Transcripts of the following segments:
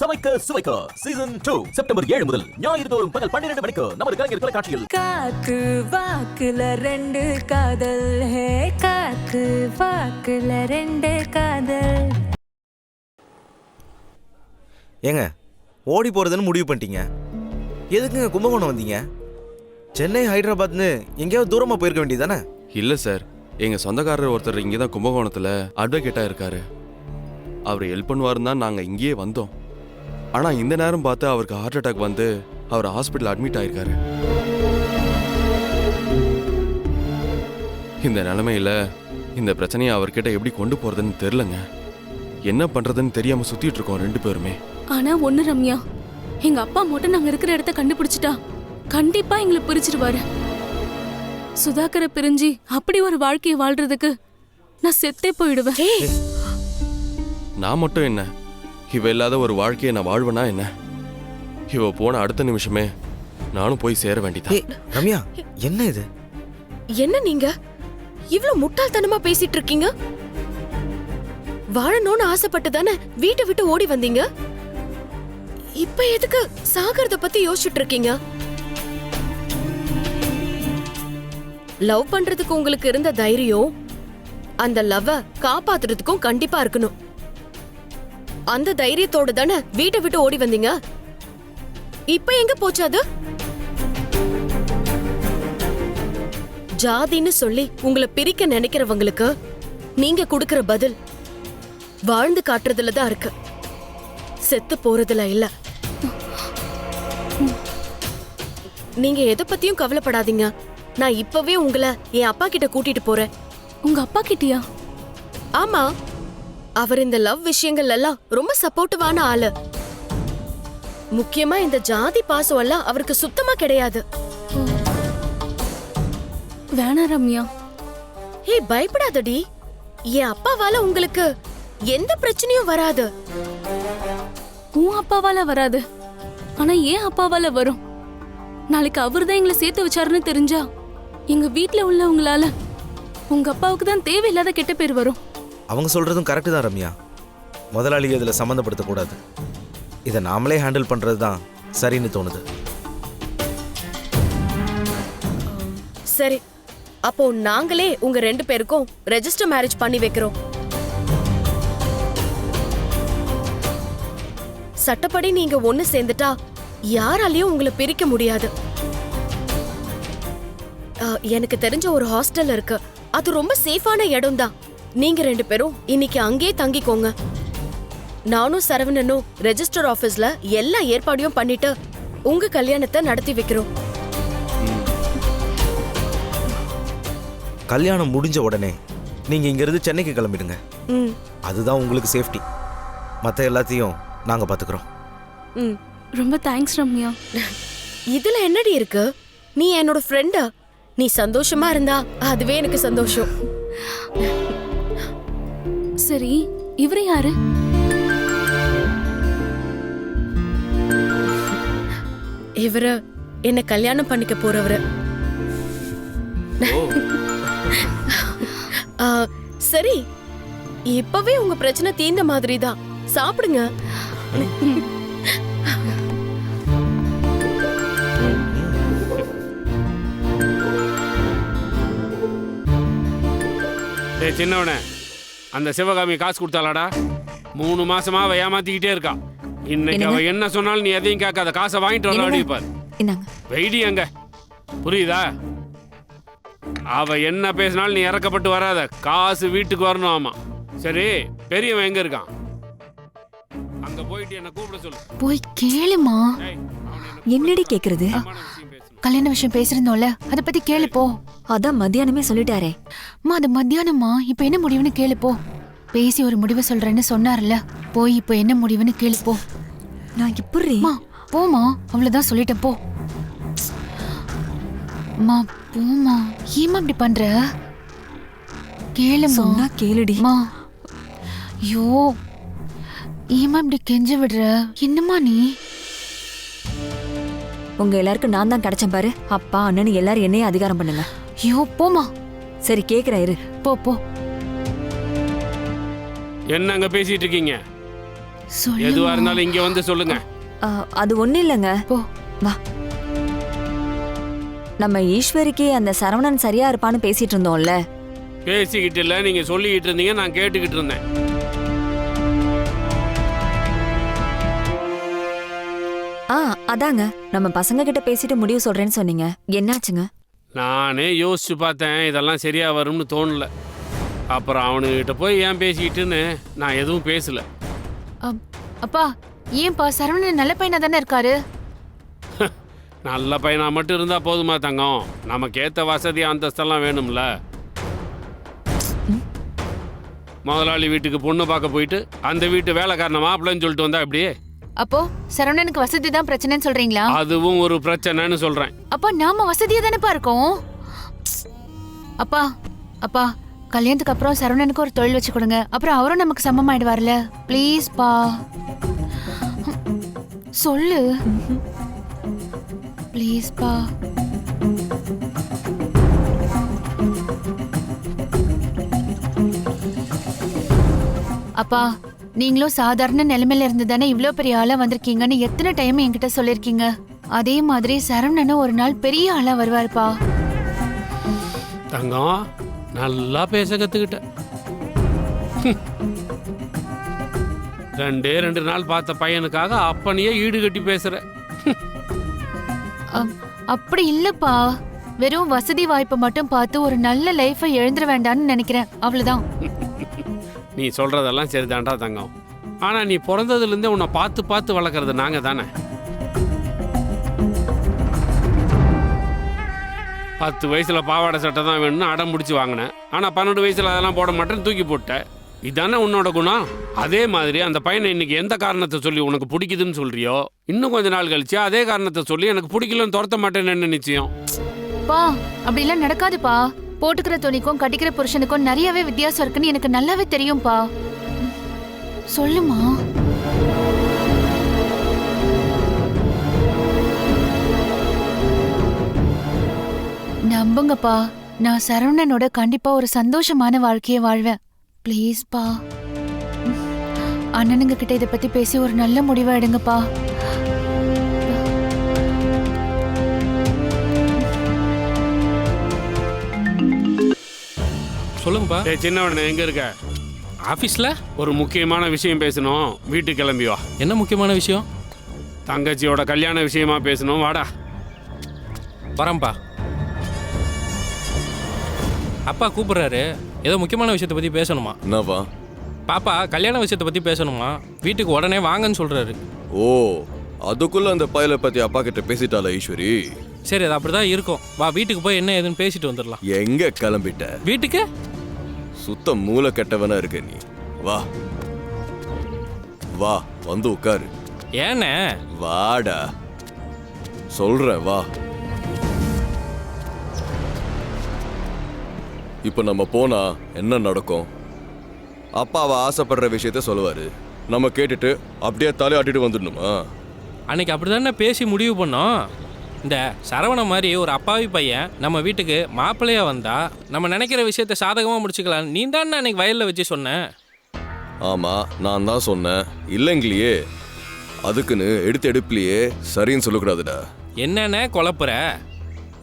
சமைக்க சுவைக்க season two September ஏழு முதல் ஞாயிறு தோறும் பகல் பன்னிரண்டு மணிக்கு நமது கலைஞர் தொலைக்காட்சியில். காத்து வாக்குல ரெண்டு காதல். ஹே காத்து வாக்குல ரெண்டு காதல். ஏங்க ஓடி போகிறதுன்னு முடிவு பண்ணிட்டீங்க. எதுக்குங்க கும்பகோணம் வந்தீங்க? சென்னை ஹைதராபாத்னு எங்கேயாவது தூரமாக போயிருக்க வேண்டியதானே இல்ல சார் எங்க சொந்தக்காரர் ஒருத்தர் இங்கே தான் கும்பகோணத்துல அட்வொகேட்டா இருக்காரு. அவர் ஹெல்ப் பண்ணுவாருன்னு தான் நாங்க இங்கேயே வந்தோம். ஆனா இந்த நேரம் பார்த்து அவருக்கு ஹார்ட் அட்டாக் வந்து அவர் ஹாஸ்பிட்டல் அட்மிட் ஆயிருக்காரு. இந்த நிலைமையில இந்த பிரச்சனையை அவர்கிட்ட எப்படி கொண்டு போறதுன்னு தெரிலங்க என்ன பண்றதுன்னு தெரியாம சுத்திட்டு இருக்கோம் ரெண்டு பேருமே. ஆனா ஒண்ணு ரம்யா எங்க அப்பா மட்டும் நாங்க இருக்கிற இடத்த கண்டுபிடிச்சிட்டா கண்டிப்பா எங்களை பிரிச்சிருவாரு. சுதாகரை பிரிஞ்சு அப்படி ஒரு வாழ்க்கையை வாழ்றதுக்கு நான் செத்தே போயிடுவேன். நான் மட்டும் என்ன? இவ இல்லாத ஒரு வாழ்க்கையை நான் வாழ்வேனா என்ன? இவ போன அடுத்த நிமிஷமே நானும் போய் சேர வேண்டியதான் ரம்யா என்ன இது? என்ன நீங்க? இவ்ளோ முட்டாள்தனமா பேசிட்டு இருக்கீங்க வாழணும்னு ஆசைப்பட்டு தானே வீட்டை விட்டு ஓடி வந்தீங்க? இப்ப எதுக்கு சாகறத பத்தி யோசிச்சுட்டு இருக்கீங்க லவ் பண்றதுக்கு உங்களுக்கு இருந்த தைரியம் அந்த லவ்வ காப்பாத்துறதுக்கும் கண்டிப்பா இருக்கணும். அந்த தைரியத்தோட தானே வீட்டை விட்டு ஓடி வந்தீங்க? இப்ப எங்க போச்சு அது? ஜாதின்னு சொல்லி உங்களை பிரிக்க நினைக்கிறவங்களுக்கு நீங்க கொடுக்கிற பதில் வாழ்ந்து காட்டுறதுல தான் இருக்கு. செத்து போறதுல இல்ல. நீங்க எதை பத்தியும் கவலைப்படாதீங்க. நான் இப்பவே உங்களை என் அப்பா கிட்ட கூட்டிட்டு போறேன். உங்க அப்பா கிட்டயா? ஆமா. அவர் இந்த லவ் விஷயங்கள் எல்லாம் ரொம்ப சப்போர்ட்டிவான ஆளு. முக்கியமா இந்த ஜாதி பாசம் எல்லாம் அவருக்கு சுத்தமா கிடையாது. வேணாம் ரம்யா. ஏய் பயப்படாதடி. என் அப்பாவால உங்களுக்கு எந்த பிரச்சனையும் வராது. உன் அப்பாவால வராது. ஆனா ஏன் அப்பாவால வரும். நாளைக்கு அவர்தான் எங்களை சேர்த்து வச்சாருன்னு தெரிஞ்சா எங்க வீட்ல உள்ளவங்களால உங்க அப்பாவுக்கு தான் தேவையில்லாத கெட்ட பேர் வரும். அவங்க சொல்கிறதும் கரெக்டு தான் ரம்யா. முதலாளி இதில் சம்மந்தப்படுத்தக்கூடாது இதை நாமளே ஹேண்டில் பண்ணுறது தான் சரின்னு தோணுது. சரி. அப்போ நாங்களே உங்க ரெண்டு பேருக்கும் ரெஜிஸ்டர் மேரேஜ் பண்ணி வைக்கிறோம். சட்டப்படி நீங்க ஒண்ணு சேர்ந்துட்டா யாராலையும் உங்களை பிரிக்க முடியாது. எனக்கு தெரிஞ்ச ஒரு ஹாஸ்டல் இருக்கு. அது ரொம்ப சேஃபான இடம் தான் நீங்க ரெண்டு பேரும் இன்னைக்கு அங்கேயே தங்கிக்கோங்க. நானும் சரவணனும் ரெஜிஸ்டர் ஆபீஸ்ல எல்லா ஏற்பாடையும் பண்ணிட்டு உங்க கல்யாணத்தை நடத்தி வைக்கிறோம். கல்யாணம் முடிஞ்ச உடனே நீங்கள் இங்கேருந்து சென்னைக்கு கிளம்பிடுங்க. அதுதான் உங்களுக்கு சேஃப்டி மற்ற எல்லாத்தையும் நாங்கள் பார்த்துக்குறோம் ம். ரொம்ப தேங்க்ஸ் ரம்யா. இதுல என்னடி இருக்கு? நீ என்னோட ஃப்ரெண்டா நீ சந்தோஷமா இருந்தா அதுவே எனக்கு சந்தோஷம். சரி இவரு யாரு? இவரு என்ன கல்யாணம் பண்ணிக்க போறவரு. ஆ, சரி இப்பவே உங்க பிரச்சனை தீர்ந்த மாதிரி தான் சாப்பிடுங்க சின்னவனே. அந்த சிவகாமி காசு கொடுத்தாளாடா? மூணு மாசமா அவ ஏமாத்திக்கிட்டே இருக்கா. இன்னைக்கு அவ என்ன சொன்னாலும் நீ எதையும் கேட்காத. காசை வாங்கிட்டு வர அடிப்பார். வெயிடி அங்க. புரியுதா? அவ என்ன பேசினாலும் நீ இறக்கப்பட்டு வராத. காசு வீட்டுக்கு வரணும் ஆமா. சரி பெரியவன் எங்க இருக்கான்? அங்க போயிட்டு என்ன கூப்பிட சொல்லு. போய் கேளுமா. என்னடி கேக்குறது. கல்யாண விஷயம் பேசிருந்தோம்ல அத பத்தி கேளு போ. அதான் மத்தியானமே சொல்லிட்டாரே. அம்மா அது மத்தியானமா இப்ப என்ன முடிவுன்னு கேளு போ. பேசி ஒரு முடிவு சொல்றேன்னு சொன்னார்ல. போய் இப்ப என்ன முடிவுன்னு கேளு போ. நான் இப்படி அம்மா போமா அவ்வளவுதான் சொல்லிட்டேன் போ. அம்மா போமா ஏமா இப்படி பண்ற? கேளுமா சொன்னா கேளுடி. அம்மா. ஐயோ. ஏமா இப்படி கெஞ்ச விடுற? என்னம்மா நீ? உங்க எல்லாருக்கும் நான் தான் கிடைச்சேன் பாரு. அப்பா அண்ணன் எல்லாரும் என்னையே அதிகாரம் பண்ணுங்க. ஐயோ போமா சரி கேக்குறேன் இரு. போ போ. என்ன அங்க பேசிட்டு இருக்கீங்க? எதுவா இருந்தாலும் இங்க வந்து சொல்லுங்க. அது ஒண்ணும் இல்லைங்க. போ வா. நம்ம ஈஸ்வரிக்கு அந்த சரவணன் சரியா இருப்பான்னு பேசிட்டு இருந்தோம்ல. பேசிக்கிட்டு இல்ல நீங்க சொல்லிக்கிட்டு இருந்தீங்க நான் கேட்டுக்கிட்டு இருந்தேன். ஆ அதாங்க. நம்ம பசங்க கிட்ட பேசிட்டு முடிவு சொல்றேன்னு சொன்னீங்க. என்னாச்சுங்க? நானே யோசிச்சு பார்த்தேன் இதெல்லாம் சரியா வரும்னு தோணல. அப்புறம் அவனுகிட்ட போய் ஏன் பேசிக்கிட்டுன்னு நான் எதுவும் பேசல. அப்- அப்பா ஏன்பா சரவணன் நல்ல பையனா தானே இருக்காரு? நல்ல பையனா மட்டும் இருந்தா போதுமா தங்கம்? நமக்கு ஏத்த வசதி அந்தஸ்தெல்லாம் வேணும்ல. முதலாளி வீட்டுக்கு பொண்ணு பார்க்க போயிட்டு அந்த வீட்டு வேலைக்காரன மாப்பிள்ளைன்னு சொல்லிட்டு வந்தா அப்படியே அப்போ சரவணனுக்கு வசதி தான் பிரச்சனைன்னு சொல்றீங்களா? அதுவும் ஒரு பிரச்சனைன்னு சொல்றேன். அப்பா நாம வசதியா தானேப்பா இருக்கோம்? அப்பா அப்பா கல்யாணத்துக்கு அப்புறம் சரவணனுக்கு ஒரு தொழில் வச்சு கொடுங்க. அப்புறம் அவரும் நமக்கு சமமாயிடுவார்ல. ப்ளீஸ் பா. சொல்லு. ப்ளீஸ் பா. அப்பா நீங்களும் சாதாரண நிலைமையில இருந்து தானே இவ்ளோ பெரிய ஆளா வந்திருக்கீங்கன்னு எத்தனை டைம் என்கிட்ட சொல்லிருக்கீங்க அதே மாதிரி சரவணனும் ஒரு நாள் பெரிய ஆளா வருவாருப்பா. தங்கம் நல்லா பேச கத்துக்கிட்ட. ஹம். ரெண்டே ரெண்டு நாள் பார்த்த பையனுக்காக அப்பனையே ஈடு கட்டி பேசுற. அப்- அப்படி இல்லப்பா. வெறும் வசதி வாய்ப்பை மட்டும் பார்த்து ஒரு நல்ல லைஃபை எழுந்துட வேண்டாம்னு நினைக்கிறேன். அவ்வளவுதான். நீ சொல்கிறதெல்லாம் சரிதான்டா தங்கம். ஆனால் நீ பிறந்ததுலேருந்தே உன்னை பார்த்து பார்த்து வளர்க்குறது நாங்கள் தானே. பத்து வயசில் பாவாடை சட்டை தான் வேணும்னு அடம் பிடிச்சி வாங்கினேன். ஆனால் பன்னெண்டு வயசில் அதெல்லாம் போட மாட்டேன்னு தூக்கி போட்டேன். இதானே உன்னோட குணம்? அதே மாதிரி அந்த பையனை இன்னைக்கு எந்த காரணத்தை சொல்லி உனக்கு பிடிக்குதுன்னு சொல்றியோ? இன்னும் கொஞ்ச நாள் கழிச்சு அதே காரணத்தை சொல்லி எனக்கு பிடிக்கலன்னு துரத்த மாட்டேன்னு என்ன நிச்சயம்? பா அப்படிலாம் நடக்காதுப்பா. போட்டுக்கிற துணிக்கும் கட்டிக்கிற புருஷனுக்கும் நிறையவே வித்தியாசம் இருக்குன்னு எனக்கு நல்லாவே தெரியும்பா. சொல்லுமா? நம்புங்கப்பா. நான் சரவணனோட கண்டிப்பா ஒரு சந்தோஷமான வாழ்க்கையை வாழ்வேன். ப்ளீஸ்ப்பா அண்ணனுங்க கிட்ட இதை பத்தி பேசி ஒரு நல்ல முடிவை எடுங்கப்பா. சொல்லுங்கப்பா. டேய் சின்னவன எங்க இருக்க? ஆஃபீஸில் ஒரு முக்கியமான விஷயம் பேசணும். வீட்டுக்கு கிளம்பி வா. என்ன முக்கியமான விஷயம்? தங்கச்சியோட கல்யாண விஷயமா பேசணும். வாடா. வரேன்ப்பா. அப்பா கூப்பிடுறாரு. ஏதோ முக்கியமான விஷயத்தை பற்றி பேசணுமா? என்னவா? பாப்பா கல்யாண விஷயத்தை பற்றி பேசணுமா? வீட்டுக்கு உடனே வாங்கன்னு சொல்கிறாரு ஓ அதுக்குள்ள அந்த பயலை பத்தி அப்பா கிட்ட பேசிட்டாளா ஈஸ்வரி? சரி அது அப்படி தான் இருக்கும். வா வீட்டுக்கு போய் என்ன ஏதுன்னு பேசிட்டு வந்துடலாம். எங்க கிளம்பிட்ட? வீட்டுக்கு? சுத்த மூளை கெட்டவனா இருக்க நீ. வா. வா வந்து உட்காரு. ஏண்ணே? வாடா. சொல்றேன் வா. இப்போ நம்ம போனா என்ன நடக்கும்? அப்பா அவ ஆசைப்படுற விஷயத்த சொல்லுவாரு. நம்ம கேட்டுட்டு அப்படியே தலையாட்டிட்டு வந்துடணுமா? அன்னைக்கு அப்படி தானே பேசி முடிவு பண்ணோம். இந்த சரவண மாதிரி ஒரு அப்பாவி பையன் நம்ம வீட்டுக்கு மாப்பிள்ளையா வந்தா நம்ம நினைக்கிற விஷயத்த சாதகமாக முடிச்சுக்கலாம் நீ தானே அன்னைக்கு வயலில் வச்சு சொன்ன? ஆமா நான் தான் சொன்னேன் இல்லைங்களையே. அதுக்குன்னு எடுத்து எடுப்புலையே சரின்னு சொல்லக்கூடாதுடா. என்னென்ன குழப்புற?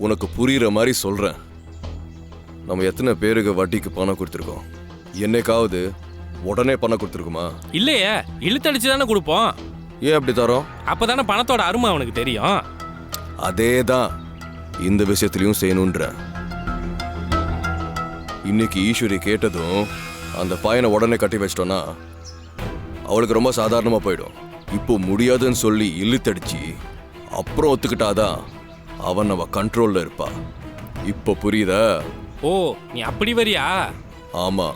உனக்கு புரியுற மாதிரி சொல்றேன். நம்ம எத்தனை பேருக்கு வட்டிக்கு பணம் கொடுத்துருக்கோம்? என்னைக்காவது உடனே பணம் கொடுத்துருக்குமா? இல்லையே இழுத்தடிச்சு தானே கொடுப்போம். ஏன் அப்படி தரோம்? அப்பதானே பணத்தோட அருமை அவனுக்கு தெரியும். அதே தான் இந்த விஷயத்துலயும் செய்யணுன்ற. இன்னைக்கு ஈஸ்வரி கேட்டதும் அந்த பையனை உடனே கட்டி வச்சிட்டோன்னா அவளுக்கு ரொம்ப சாதாரணமா போயிடும். இப்போ முடியாதுன்னு சொல்லி இழுத்தடிச்சு அப்புறம் ஒத்துக்கிட்டாதான் அவன் அவ கண்ட்ரோல்ல இருப்பா. இப்போ புரியுதா? ஓ நீ அப்படி வரியா? ஆமா.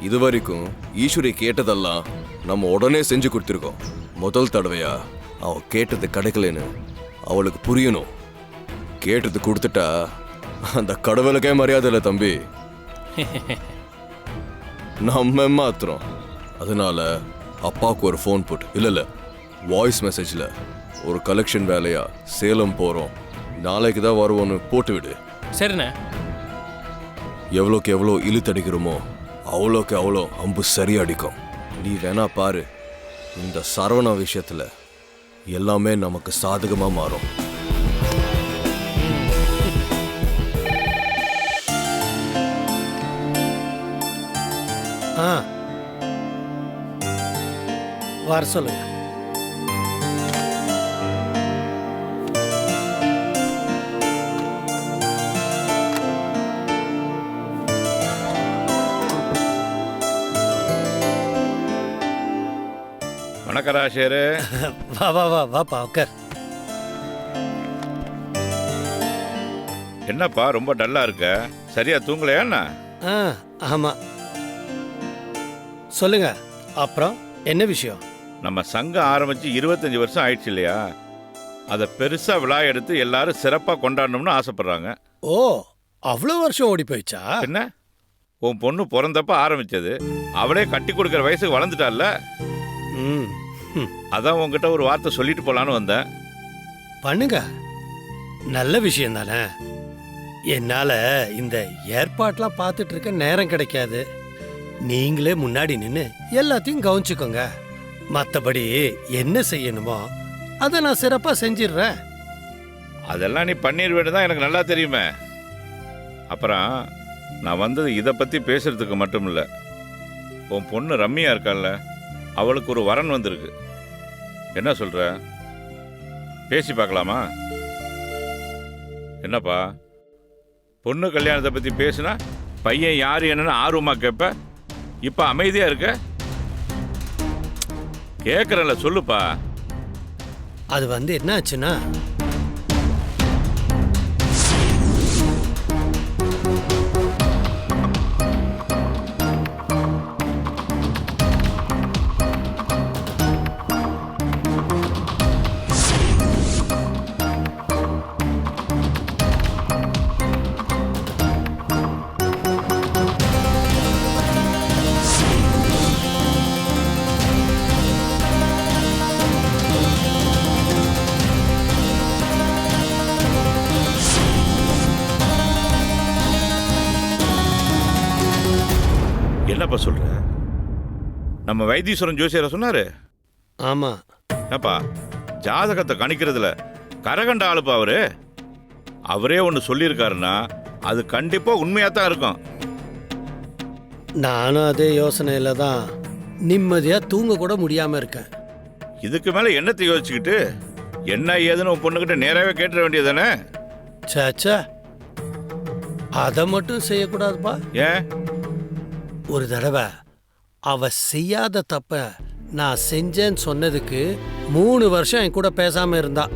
இது வரைக்கும் ஈஸ்வரி கேட்டதெல்லாம் நம்ம உடனே செஞ்சு கொடுத்துருக்கோம். முதல் தடவையா? அவ கேட்டது கிடைக்கலன்னு. அவளுக்கு புரியணும். கேட்டது கொடுத்துட்டா அந்த கடவுளுக்கே மரியாதை இல்லை தம்பி. நம்ம மாத்திரம். அதனால அப்பாவுக்கு ஒரு ஃபோன் போட்டு இல்லை இல்லை வாய்ஸ் மெசேஜில் ஒரு கலெக்ஷன் வேலையா சேலம் போகிறோம் நாளைக்கு தான் வருவோன்னு போட்டு விடு. சரிண்ணே. எவ்வளோக்கு எவ்வளோ இழுத்தடிக்கிறோமோ அவ்வளோக்கு அவ்வளோ அம்பு சரியா அடிக்கும். நீ வேணா பாரு இந்த சரவணா விஷயத்துல எல்லாமே நமக்கு சாதகமா மாறும். வர சொல்லுங்க. வணக்கம் ராசேரு வா வா வா வாப்பா உட்கார். என்னப்பா ரொம்ப டல்லா இருக்க? சரியா தூங்கலையா என்ன? ஆ ஆமாம் சொல்லுங்க அப்புறம் என்ன விஷயம்? நம்ம சங்கம் ஆரம்பிச்சு இருபத்தஞ்சு வருஷம் ஆயிடுச்சு இல்லையா? அதை பெருசா விழா எடுத்து எல்லாரும் சிறப்பா கொண்டாடணும்னு ஆசைப்படுறாங்க. ஓ அவ்வளோ வருஷம் ஓடி போயிடுச்சா? என்ன? உன் பொண்ணு பிறந்தப்ப ஆரம்பிச்சது. அவளே கட்டி கொடுக்குற வயசுக்கு வளர்ந்துட்டால ம். அதான் உன்கிட்ட ஒரு வார்த்தை சொல்லிட்டு போலான்னு வந்தேன். பண்ணுங்க. நல்ல விஷயம் தானே. என்னால் இந்த ஏற்பாட்டெலாம் பார்த்துட்டு இருக்க நேரம் கிடைக்காது. நீங்களே முன்னாடி நின்று எல்லாத்தையும் கவனிச்சுக்கோங்க. மற்றபடி என்ன செய்யணுமோ அதை நான் சிறப்பாக செஞ்சிடுறேன். அதெல்லாம் நீ பண்ணிடுவேன்னு தான் எனக்கு நல்லா தெரியுமே. அப்புறம் நான் வந்தது இதை பற்றி பேசுறதுக்கு மட்டும் இல்லை. உன் பொண்ணு ரம்மியா இருக்கால்ல அவளுக்கு ஒரு வரன் வந்திருக்கு. என்ன சொல்ற? பேசி பார்க்கலாமா? என்னப்பா? பொண்ணு கல்யாணத்தை பற்றி பேசுனா பையன் யார் என்னன்னு ஆர்வமாக கேட்ப இப்போ அமைதியாக இருக்க? கேட்குறல சொல்லுப்பா. அது வந்து என்ன ஆச்சுன்னா நம்ம வைத்தீஸ்வரன் ஜோசியரை சொன்னாரு. ஆமாம் ஏப்பா ஜாதகத்தை கணிக்கிறதுல கரகண்ட ஆளுப்பா அவரு? அவரே ஒன்று சொல்லியிருக்காருன்னா அது கண்டிப்பா உண்மையாக தான் இருக்கும். நானும் அதே யோசனையில் தான் நிம்மதியாக தூங்க கூட முடியாமல் இருக்கேன். இதுக்கு மேலே என்னத்தை யோசிச்சுக்கிட்டு? என்ன ஏதுன்னு உன் பொண்ணுகிட்ட நேராகவே கேட்டுற வேண்டியதானே சேச்சா அதை மட்டும் செய்யக்கூடாதுப்பா. ஏன்? ஒரு தடவை அவ செய்யாத தப்ப நான் செஞ்சேன்னு சொன்னதுக்கு மூணு வருஷம் என் கூட பேசாம இருந்தா.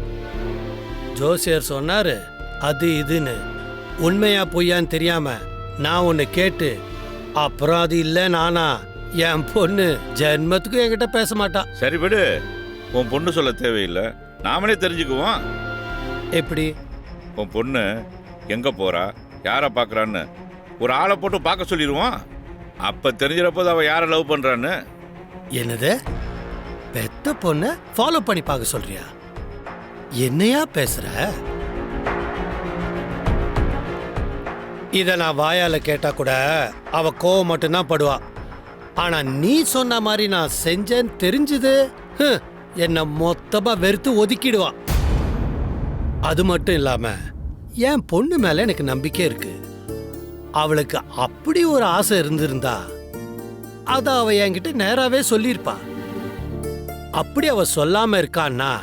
ஜோசியர் சொன்னாரு அது இதுன்னு. உண்மையா பொய்யான்னு தெரியாம நான் ஒன்னு கேட்டு அப்புறம் அது இல்லை நானா? என் பொண்ணு ஜென்மத்துக்கும் என்கிட்ட பேச மாட்டா. சரி விடு. உன் பொண்ணு சொல்ல தேவையில்லை. நாமளே தெரிஞ்சுக்குவோம். எப்படி? உன் பொண்ணு எங்கே போறா? யாரை பார்க்குறான்னு ஒரு ஆளை போட்டு பார்க்க சொல்லிடுவோம். அப்போ தெரிஞ்சிடப்போது அவ யாரை லவ் பண்ணுறான்னு என்னது? பெத்த பொண்ண ஃபாலோ பண்ணி பார்க்க சொல்றியா? என்னையா பேசுற? இத நான் வாயால கேட்டா கூட அவ கோவம் மட்டும்தான் படுவா. ஆனா நீ சொன்ன மாதிரி நான் செஞ்சேன்னு தெரிஞ்சது. ஹம், என்னை மொத்தமா வெறுத்து ஒதுக்கிடுவா. அது மட்டும் இல்லாம என் பொண்ணு மேல எனக்கு நம்பிக்கை இருக்கு. அவளுக்கு அப்படி ஒரு ஆசை இருந்திருந்தா அத அவ என்கிட்ட நேராவே சொல்லியிருப்பா. அப்படி அவ சொல்லாம இருக்கான்னா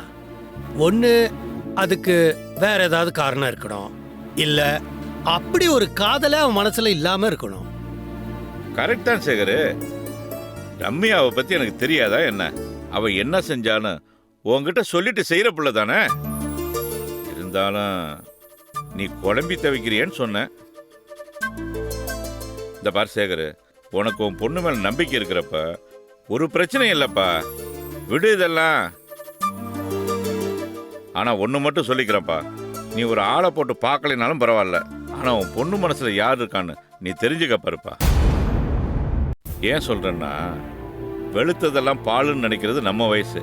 ஒன்று அதுக்கு வேற ஏதாவது காரணம் இருக்கணும். இல்ல அப்படி ஒரு காதல அவன் மனசுல இல்லாம இருக்கணும். கரெக்ட் தான் சேகரு. ரம்யாவை பற்றி எனக்கு தெரியாதா என்ன? அவள் என்ன செஞ்சான்னு உன்கிட்ட சொல்லிட்டு செய்கிற பிள்ளை தானே? இருந்தாலும் நீ குழம்பி தவிக்கிறியேன்னு சொன்னேன் இந்த பார் சேகர் உனக்கு உன் பொண்ணு மேல நம்பிக்கை இருக்கிறப்ப ஒரு பிரச்சனையும் இல்லைப்பா. விடு இதெல்லாம். ஆனா ஒன்று மட்டும் சொல்லிக்கிறேன்ப்பா. நீ ஒரு ஆளை போட்டு பார்க்கலைனாலும் பரவாயில்ல. ஆனா உன் பொண்ணு மனசுல யார் இருக்கான்னு நீ தெரிஞ்சுக்க பாருப்பா. ஏன் சொல்றேன்னா வெளுத்ததெல்லாம் பாலுன்னு நினைக்கிறது நம்ம வயசு.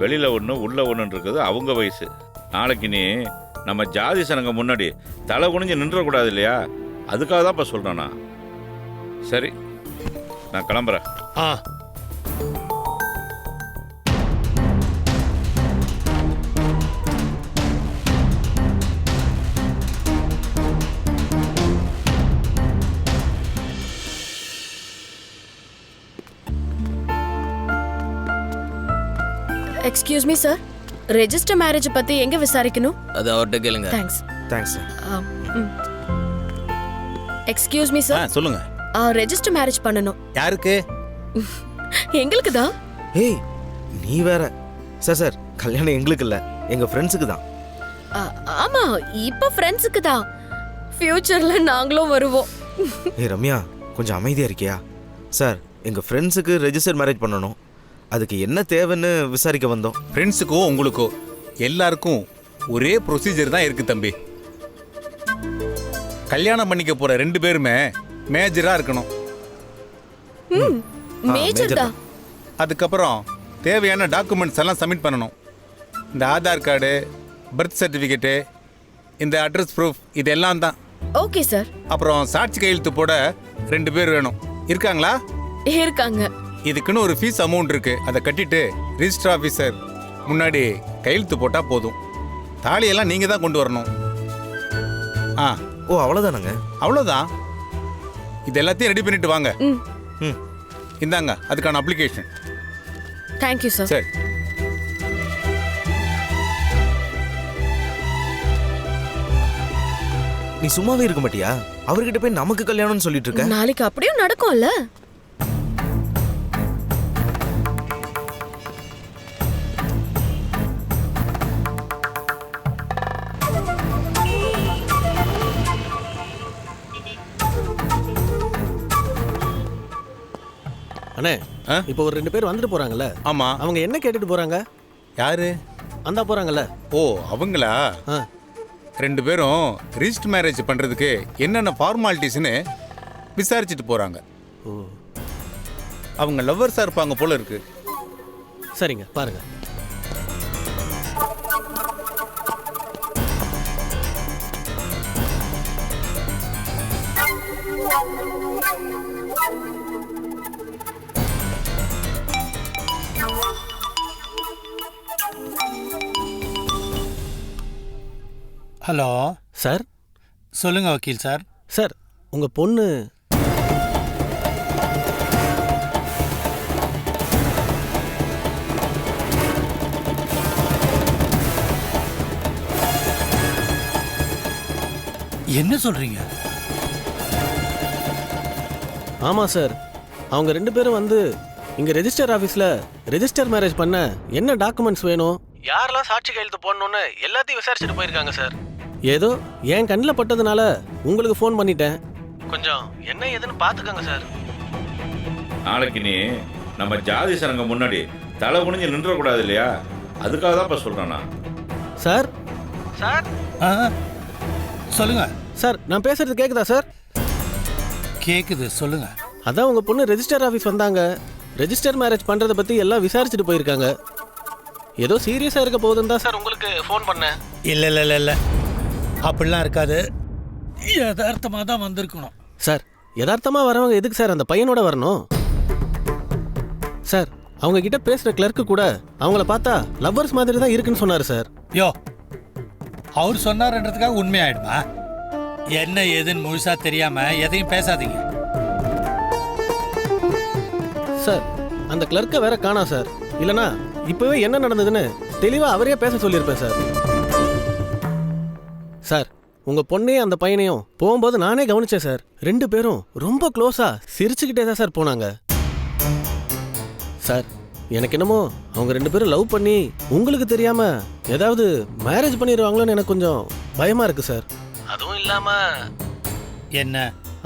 வெளியில ஒன்று உள்ள ஒன்றுன்னு இருக்குது அவங்க வயசு. நாளைக்கு நீ நம்ம ஜாதி சனங்க முன்னாடி தலை குனிஞ்சு நின்றக்கூடாது இல்லையா? அதுக்காக தான் இப்போ நான் சரி நான் கிளம்புறேன். ஆ. Excuse me sir register marriage பத்தி எங்க விசாரிக்கணும்? அது அவர்கிட்ட கேளுங்க. Thanks thanks sir excuse me sir சொல்லுங்க. ரெஜிஸ்டர் மேரேஜ் பண்ணணும். யாருக்கு? எங்களுக்கு தான் ஏய் நீ வேற. சார் சார் கல்யாணம் எங்களுக்கு இல்லை. எங்கள் ஃப்ரெண்ட்ஸுக்கு தான். ஆமா இப்ப ஃப்ரெண்ட்ஸுக்கு தான். ஃபியூச்சர்ல நாங்களும் வருவோம். ஏய் ரம்யா கொஞ்சம் அமைதியாக இருக்கியா? சார் எங்கள் ஃப்ரெண்ட்ஸுக்கு ரெஜிஸ்டர் மேரேஜ் பண்ணணும். அதுக்கு என்ன தேவைன்னு விசாரிக்க வந்தோம். ஃப்ரெண்ட்ஸுக்கோ உங்களுக்கோ எல்லாருக்கும் ஒரே ப்ரொசீஜர் தான் இருக்கு தம்பி. கல்யாணம் பண்ணிக்க போற ரெண்டு பேருமே மேஜரா இருக்கணும். ம் மேஜர் major தான். அதுக்கப்புறம் தேவையான டாக்குமெண்ட்ஸ் எல்லாம் சப்மிட் பண்ணணும். இந்த ஆதார் கார்டு பர்த் சர்டிஃபிகேட்டு இந்த அட்ரஸ் ப்ரூஃப் இதெல்லாம் தான். Okay sir. அப்புறம் சாட்சி கையெழுத்து போட ரெண்டு பேர் வேணும். இருக்காங்களா? இருக்காங்க. இதுக்குன்னு ஒரு ஃபீஸ் அமௌண்ட் இருக்கு. அதை கட்டிட்டு ரிஜிஸ்டர் ஆஃபீஸர் முன்னாடி கையெழுத்து போட்டா போதும். தாலியெல்லாம் நீங்க தான் கொண்டு வரணும். ஆ. ஓ அவ்வளோதானங்க அவ்வளோதான் இது எல்லாத்தையும் ரெடி பண்ணிட்டு வாங்க. ம். ம். இந்தாங்க அதுக்கான அப்ளிகேஷன் தேங்க்யூ சார் சரி. நீ சும்மாவே இருக்க மாட்டியா? அவர்கிட்ட போய் நமக்கு கல்யாணம்னு சொல்லிட்டு இருக்க? நாளைக்கு அப்படியும் நடக்கும்ல. அண்ணே? இப்போ ஒரு ரெண்டு பேர் வந்துட்டு போறாங்கல்ல. ஆமா. அவங்க என்ன கேட்டுட்டு போறாங்க? யாரு? அந்தா போறாங்கல்ல. ஓ அவங்களா. ரெண்டு பேரும் ரிஜிஸ்டர் மேரேஜ் பண்றதுக்கு என்னென்ன ஃபார்மாலிட்டிஸ்னு விசாரிச்சுட்டு போறாங்க. ஓ. அவங்க லவ்வர்ஸா இருப்பாங்க போல இருக்கு. சரிங்க பாருங்க. ஹலோ. சார்? சொல்லுங்க வக்கீல் சார். சார் உங்க பொண்ணு என்ன சொல்றீங்க? ஆமா சார் அவங்க ரெண்டு பேரும் வந்து இங்க ரெஜிஸ்டர் ஆபீஸ்ல ரெஜிஸ்டர் மேரேஜ் பண்ண என்ன டாக்குமெண்ட்ஸ் வேணும்? யாரெல்லாம் சாட்சி கையெழுத்து போடணும்னு எல்லாத்தையும் விசாரிச்சுட்டு போயிருக்காங்க சார். ஏதோ என் கண்ணில் பட்டதுனால உங்களுக்கு ஃபோன் பண்ணிட்டேன். கொஞ்சம் என்ன ஏதுன்னு பார்த்துக்கோங்க சார். நாளைக்கு நீ நம்ம ஜாதி சனங்க முன்னாடி தலை குனிஞ்சு நின்றக்கூடாது இல்லையா? அதுக்காக தான் இப்போ சொல்கிறேன் நான். சார்? சார்? ஆ, சொல்லுங்க. சார் நான் பேசுறது கேக்குதா சார்? கேக்குது சொல்லுங்க. அதான் உங்க பொண்ணு ரெஜிஸ்டர் ஆஃபீஸ் வந்தாங்க. ரெஜிஸ்டர் மேரேஜ் பண்றத பத்தி எல்லாம் விசாரிச்சுட்டு போயிருக்காங்க. ஏதோ சீரியஸா இருக்க போகுதுன்னு தான் சார் உங்களுக்கு ஃபோன் பண்ணேன். இல்ல இல்ல இல்ல இல்ல. அப்படிலாம் இருக்காது. யதார்த்தமா தான் வந்திருக்கணும். சார் யதார்த்தமா வரவங்க எதுக்கு சார் அந்த பையனோட வரணும்? சார் அவங்க கிட்ட பேசுற கிளர்க்கு கூட அவங்கள பார்த்தா லவ்வர்ஸ் மாதிரி தான் இருக்குன்னு சொன்னாரு சார். யோ அவர் சொன்னார்ன்றதுக்காக உண்மையாயிடுமா என்ன ஏதுன்னு முழுசா தெரியாம எதையும் பேசாதீங்க. சார் அந்த கிளர்க்கை வேற காணா சார். இல்லனா இப்பவே என்ன நடந்ததுன்னு தெளிவா அவரே பேச சொல்லியிருப்பேன் சார். உங்க பொண்ணையும் அந்த பையனையும் போகும்போது நானே கவனிச்சேன் சார். ரெண்டு பேரும் ரொம்ப க்ளோஸா சிரிச்சுக்கிட்டே தான் சார் போனாங்க. சார் எனக்கு என்னமோ அவங்க ரெண்டு பேரும் லவ் பண்ணி உங்களுக்கு தெரியாம ஏதாவது மேரேஜ் பண்ணிடுவாங்களோன்னு எனக்கு கொஞ்சம் பயமா இருக்கு சார். அதுவும் இல்லாம என்ன?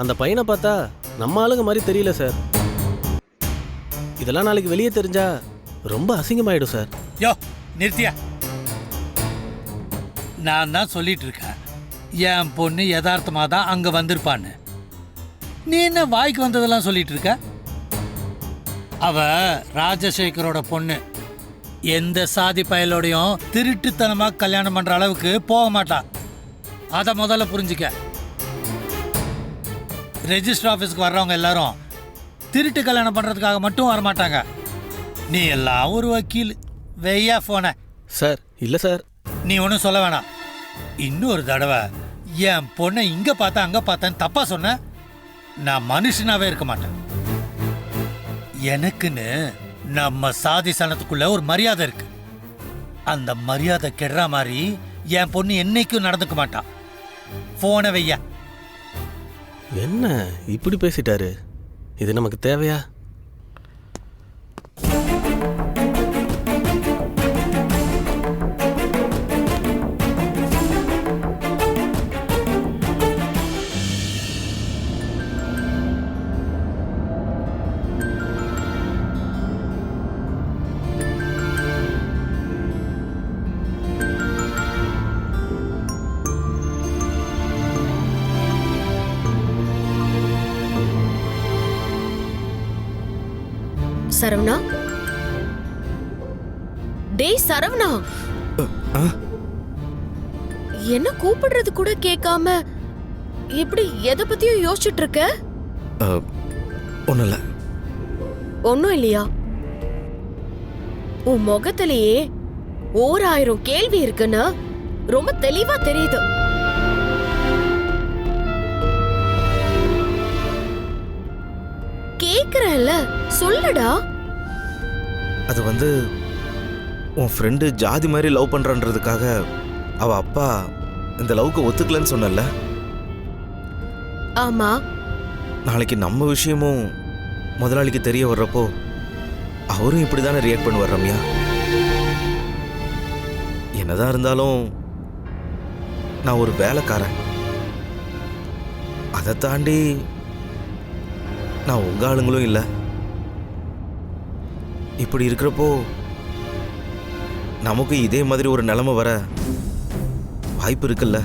அந்த பையனை பார்த்தா நம்ம ஆளுங்க மாதிரி தெரியல சார். இதெல்லாம் நாளைக்கு வெளியே தெரிஞ்சா ரொம்ப அசிங்கமாயிடும் சார். யோ நிறுத்தியா? நான் தான் சொல்லிட்டு இருக்கேன். என் பொண்ணு யதார்த்தமா தான் அங்க வந்திருப்பான்னு. நீ என்ன வாய்க்கு வந்ததெல்லாம் சொல்லிட்டு இருக்க? அவ ராஜசேகரோட பொண்ணு. எந்த சாதி பயலோடையும் திருட்டுத்தனமா கல்யாணம் பண்ற அளவுக்கு போக மாட்டா. அத முதல்ல புரிஞ்சுக்க. ரெஜிஸ்டர் ஆஃபீஸ்க்கு வர்றவங்க எல்லாரும் திருட்டு கல்யாணம் பண்றதுக்காக மட்டும் வரமாட்டாங்க. நீ எல்லாம் ஒரு வக்கீல். வெய்யா போன. சார் இல்ல சார். நீ ஒன்றும் சொல்ல வேணாம். இன்னொரு தடவை என் பொண்ணை இங்க பார்த்தா அங்க பார்த்தேன்னு தப்பா சொன்ன நான் மனுஷனாவே இருக்க மாட்டேன். எனக்குன்னு நம்ம சாதி சனத்துக்குள்ள ஒரு மரியாதை இருக்கு. அந்த மரியாதை கெடுற மாதிரி என் பொண்ணு என்னைக்கும் நடந்துக்க மாட்டான் போன வையா என்ன? இப்படி பேசிட்டாரு. இது நமக்கு தேவையா? சரவணா? டேய் சரவணா! என்ன கூப்பிடுறது கூட கேட்காம இப்படி எதை பத்தியும் யோசிச்சுட்டு இருக்க ஒன்றும் இல்லை ஒன்னும் இல்லையா? உன் முகத்திலேயே ஓர் ஆயிரம் கேள்வி இருக்குன்னு ரொம்ப தெளிவா தெரியுது. கேக்குறேன்ல சொல்லுடா. அது வந்து உன் ஃப்ரெண்டு ஜாதி மாதிரி லவ் பண்ணுறன்றதுக்காக அவ அப்பா இந்த லவ்க்கு ஒத்துக்கலன்னு சொன்னல ஆமா. நாளைக்கு நம்ம விஷயமும் முதலாளிக்கு தெரிய வர்றப்போ அவரும் இப்படி தானே ரியாக்ட் பண்ணுவார் ரம்யா? என்னதான் இருந்தாலும் நான் ஒரு வேலைக்காரன். அதை தாண்டி நான் உங்க ஆளுங்களும் இல்லை. இப்படி இருக்கிறப்போ நமக்கு இதே மாதிரி ஒரு நிலைமை வர வாய்ப்பு இருக்குல்ல?